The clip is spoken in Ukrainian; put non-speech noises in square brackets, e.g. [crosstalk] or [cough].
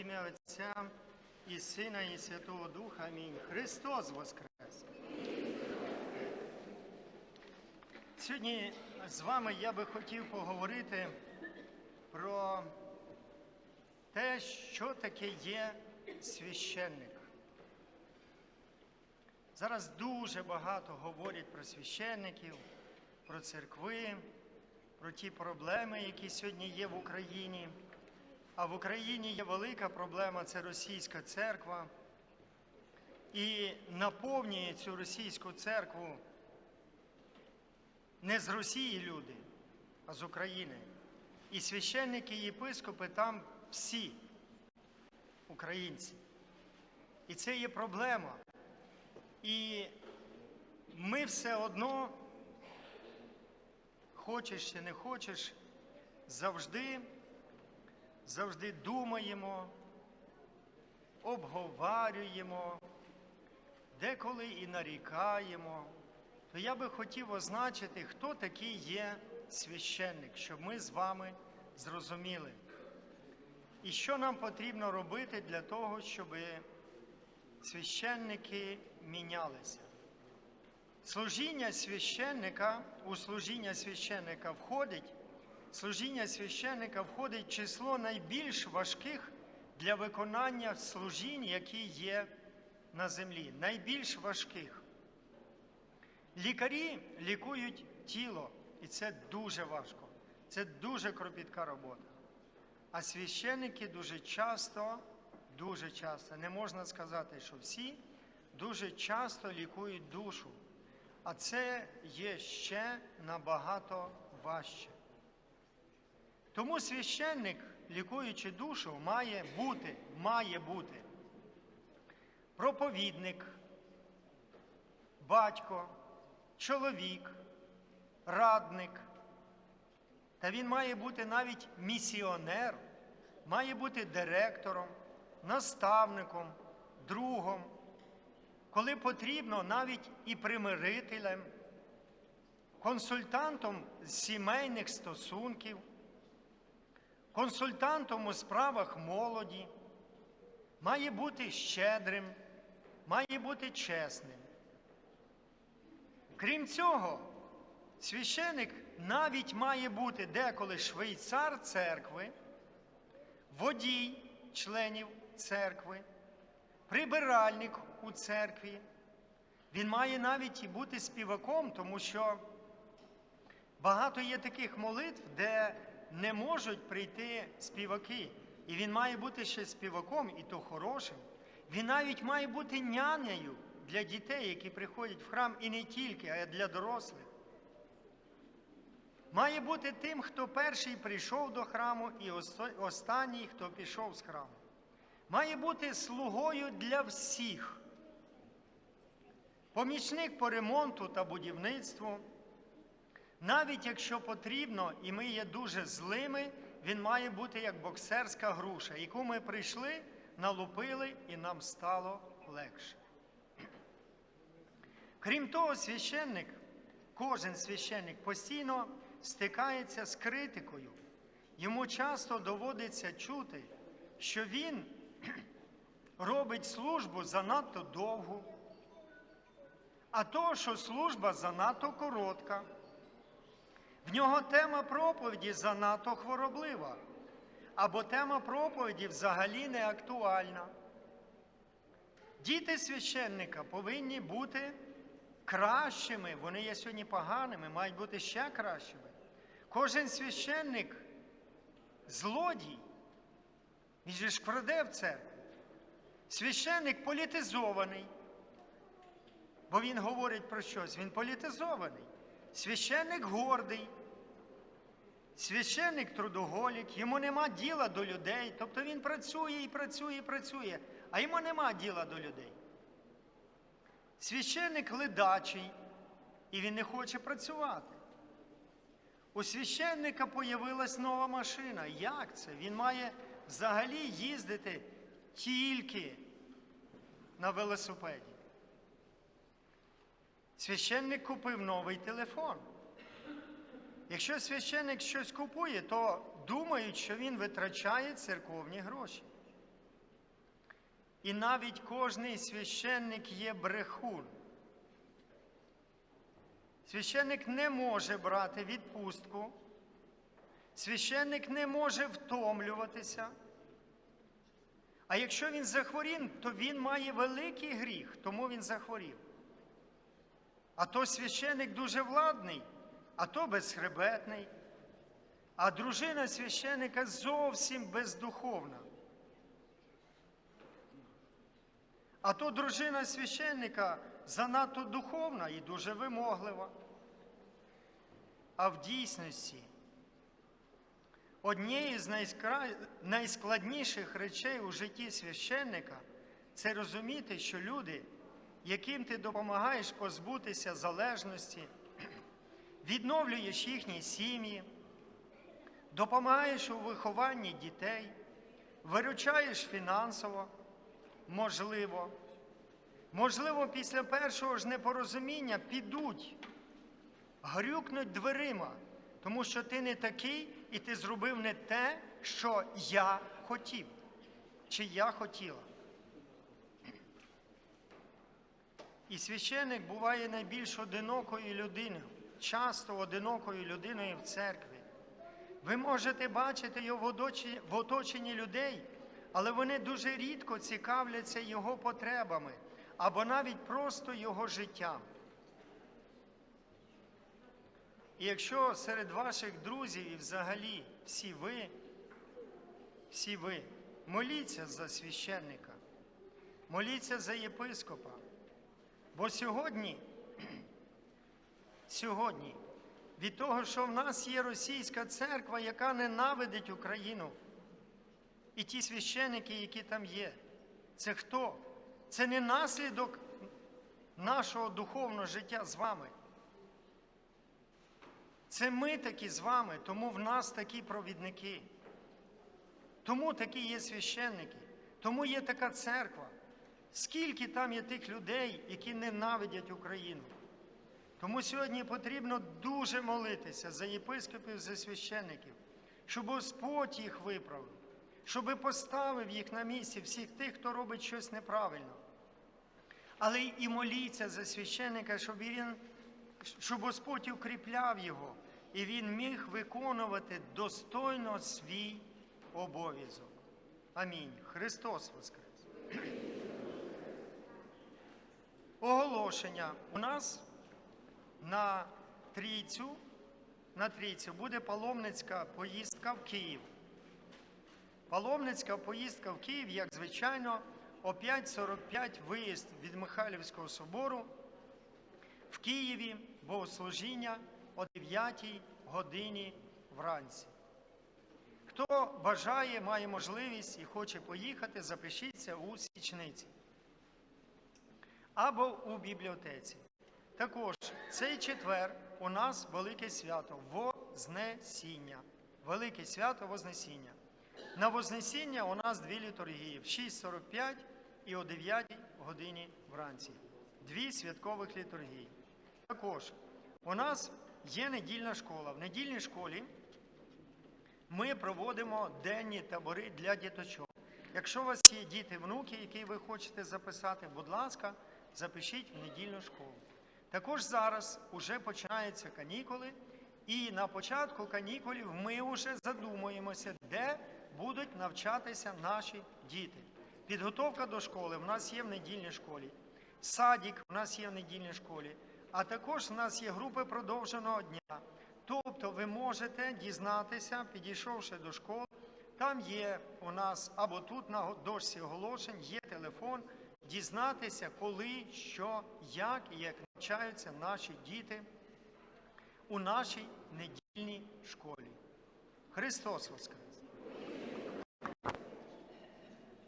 ім'я Отця і Сина, і Святого Духа. Амінь. Христос Воскрес! Сьогодні з вами я би хотів поговорити про те, що таке є священник. Зараз дуже багато говорять про священників, про церкви, про ті проблеми, які сьогодні є в Україні. А в Україні є велика проблема це російська церква. І наповнює цю російську церкву не з Росії люди, а з України. І священники і єпископи там всі українці. І це є проблема. І ми все одно, хочеш чи не хочеш, завжди, завжди думаємо, обговорюємо, деколи і нарікаємо. То я би хотів означити, хто такий є священник, щоб ми з вами зрозуміли. І що нам потрібно робити для того, щоб священники мінялися. Служіння священника, у служіння священника входить, служіння священника входить в число найбільш важких для виконання служінь, які є на землі. Найбільш важких. Лікарі лікують тіло, і це дуже важко. Це дуже кропітка робота. А священники дуже часто дуже часто, не можна сказати, що всі дуже часто лікують душу. А це є ще набагато важче. Тому священник, лікуючи душу, має бути, має бути. Проповідник, батько, чоловік, радник. Та він має бути навіть місіонер, має бути директором наставником, другом, коли потрібно, навіть і примирителем, консультантом з сімейних стосунків, консультантом у справах молоді, має бути щедрим, має бути чесним. Крім цього, священик навіть має бути деколи швейцар церкви, водій членів церкви, прибиральник у церкві. Він має навіть і бути співаком, тому що багато є таких молитв, де не можуть прийти співаки. І він має бути ще співаком, і то хорошим. Він навіть має бути нянею для дітей, які приходять в храм, і не тільки, а й для дорослих. Має бути тим, хто перший прийшов до храму, і останній, хто пішов з храму має бути слугою для всіх. Помічник по ремонту та будівництву, навіть якщо потрібно, і ми є дуже злими, він має бути як боксерська груша, яку ми прийшли, налупили і нам стало легше. Крім того, священник, кожен священник постійно стикається з критикою. Йому часто доводиться чути, що він [clears throat] робить службу занадто довгу, а то, що служба занадто коротка. В нього тема проповіді занадто хвороблива, або тема проповіді взагалі не актуальна. Діти священника повинні бути кращими, вони є сьогодні поганими, мають бути ще кращими. Кожен священник злодій. Він же ж краде в церкву. Священник політизований, бо він говорить про щось, він політизований. Священник гордий, священник трудоголік, йому нема діла до людей, тобто він працює і працює і працює, а йому нема діла до людей. Священник ледачий, і він не хоче працювати. У священника появилась нова машина. Як це? Він має взагалі їздити тільки на велосипеді. Священник купив новий телефон. Якщо священник щось купує, то думають, що він витрачає церковні гроші. І навіть кожний священник є брехун. Священник не може брати відпустку, священник не може втомлюватися. А якщо він захворів, то він має великий гріх, тому він захворів. А то священик дуже владний, а то безхребетний, а дружина священика зовсім бездуховна. А то дружина священника занадто духовна і дуже вимоглива. А в дійсності однією з найскладніших речей у житті священника це розуміти, що люди, яким ти допомагаєш позбутися залежності, відновлюєш їхні сім'ї, допомагаєш у вихованні дітей, виручаєш фінансово, можливо. Можливо, після першого ж непорозуміння підуть, грюкнуть дверима, тому що ти не такий і ти зробив не те, що я хотів, чи я хотіла. І священик буває найбільш одинокою людиною, часто одинокою людиною в церкві. Ви можете бачити його в оточенні- людей, але вони дуже рідко цікавляться його потребами або навіть просто його життям. І якщо серед ваших друзів і взагалі всі ви, всі ви, моліться за священника, моліться за єпископа. Бо сьогодні, сьогодні, від того, що в нас є російська церква, яка ненавидить Україну, і ті священики, які там є, це хто? Це не наслідок нашого духовного життя з вами. Це ми такі з вами, тому в нас такі провідники. Тому такі є священники, тому є така церква. Скільки там є тих людей, які ненавидять Україну? Тому сьогодні потрібно дуже молитися за єпископів, за священників, щоб Господь їх виправив, щоб поставив їх на місці всіх тих, хто робить щось неправильно. Але і моліться за священника, щоб він, щоб Господь укріпляв його, і він міг виконувати достойно свій обов'язок. Амінь. Христос Воскрес! Оголошення. У нас на трійцю, на трійцю буде паломницька поїздка в Київ. Паломницька поїздка в Київ, як звичайно, о 5.45 виїзд від Михайлівського собору в Києві богослужіння о 9 годині вранці. Хто бажає, має можливість і хоче поїхати, запишіться у січниці або у бібліотеці. Також цей четвер у нас велике свято Вознесіння. Велике свято Вознесіння. На Вознесіння у нас дві літургії в 6.45 і о 9 годині вранці. Дві святкових літургії. Також у нас є недільна школа. В недільній школі ми проводимо денні табори для діточок. Якщо у вас є діти, внуки, які ви хочете записати, будь ласка, запишіть в недільну школу. Також зараз вже починаються канікули, і на початку канікулів ми вже задумуємося, де будуть навчатися наші діти. Підготовка до школи в нас є в недільній школі, садік в нас є в недільній школі, а також в нас є групи продовженого дня. Тобто ви можете дізнатися, підійшовши до школи, там є у нас або тут на дошці оголошень є телефон, дізнатися, коли, що, як і як навчаються наші діти у нашій недільній школі. Христос Воскрес!